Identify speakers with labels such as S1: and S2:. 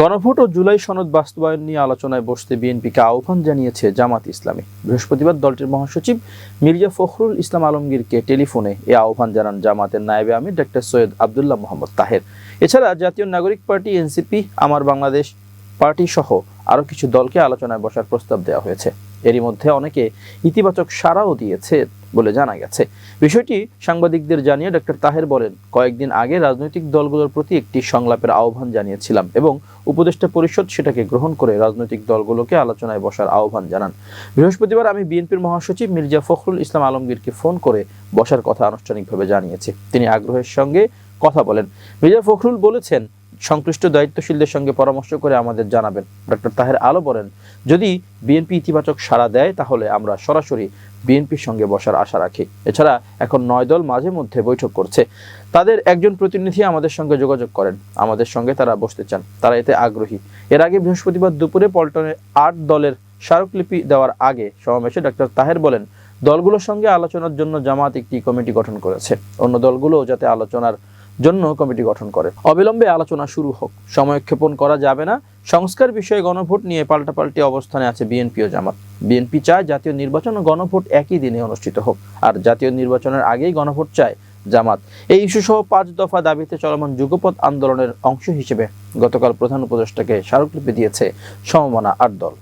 S1: গণভোট ও জুলাই সনদ বাস্তবায়ন নিয়ে আলোচনায় বসতে বিএনপিকে আহ্বান জানিয়েছে জামাত ইসলামী। বৃহস্পতিবার দলটির মহাসচিব মির্জা ফখরুল ইসলাম আলমগীরকে টেলিফোনে এ আহ্বান জানান জামাতের নায়েবে আমির, ডাক্তার সৈয়দ আবদুল্লাহ মোহাম্মদ তাহের। এছাড়া জাতীয় নাগরিক পার্টি, এনসিপি, আমার বাংলাদেশ পার্টি সহ আরও কিছু দলকে আলোচনায় বসার প্রস্তাব দেওয়া হয়েছে। এরই মধ্যে অনেকে ইতিবাচক সাড়াও দিয়েছে বলে জানা গেছে। বিষয়টি সাংবাদিকদের জানিয়ে ডক্টর তাহের বলেন, কয়েকদিন আগে রাজনৈতিক দলগুলোর প্রতি একটি সংলাপের আহ্বান জানিয়েছিলাম এবং উপদেষ্টা পরিষদ সেটাকে গ্রহণ করে রাজনৈতিক দলগুলোকে আলোচনায় বসার আহ্বান জানান। বৃহস্পতিবার আমি বিএনপির মহাসচিব মির্জা ফখরুল ইসলাম আলমগীরকে ফোন করে বসার কথা আনুষ্ঠানিকভাবে জানিয়েছি। তিনি আগ্রহের সঙ্গে কথা বলেন। মির্জা ফখরুল বলেছেন সংশ্লিষ্ট দায়িত্বশীলদের সঙ্গে পরামর্শ করে আমাদের জানাবেন। ডক্টর তাহের আলো বলেন, যদি বিএনপি ইতিবাচক সাড়া দেয়, তাহলে আমরা সরাসরি বিএনপির সঙ্গে বসার আশা রাখি। এছাড়া এখন নয় দল মাঝে মধ্যে বৈঠক করছে। তাদের একজন প্রতিনিধি আমাদের সঙ্গে যোগাযোগ করেন। আমাদের সঙ্গে তারা বসতে চান। তারা এতে আগ্রহী। এর আগে বৃহস্পতিবার দুপুরে পল্টনে আট দলের স্মারকলিপি দেওয়ার আগে সমাবেশে ডক্টর তাহের বলেন, দলগুলোর সঙ্গে আলোচনার জন্য জামাত একটি কমিটি গঠন করেছে। অন্য দলগুলো যাতে আলোচনার জন্য কমিটি গঠন করে। অবিলম্বে আলোচনা শুরু হোক। সময়ক্ষেপণ করা যাবে না। সংস্কার বিষয়ে গণভোট নিয়ে পাল্টাপাল্টি অবস্থানে আছে বিএনপি ও জামাত। বিএনপি চায় জাতীয় নির্বাচন ও গণভোট একই দিনে অনুষ্ঠিত হোক। আর জাতীয় নির্বাচনের আগেই গণভোট চায় জামাত। এই ইস্যু সহ পাঁচ দফা দাবিতে চলমান যুগপথ আন্দোলনের অংশ হিসেবে গতকাল প্রধান উপদেষ্টাকে স্মারকলিপি দিয়েছে সমমনা আট দল।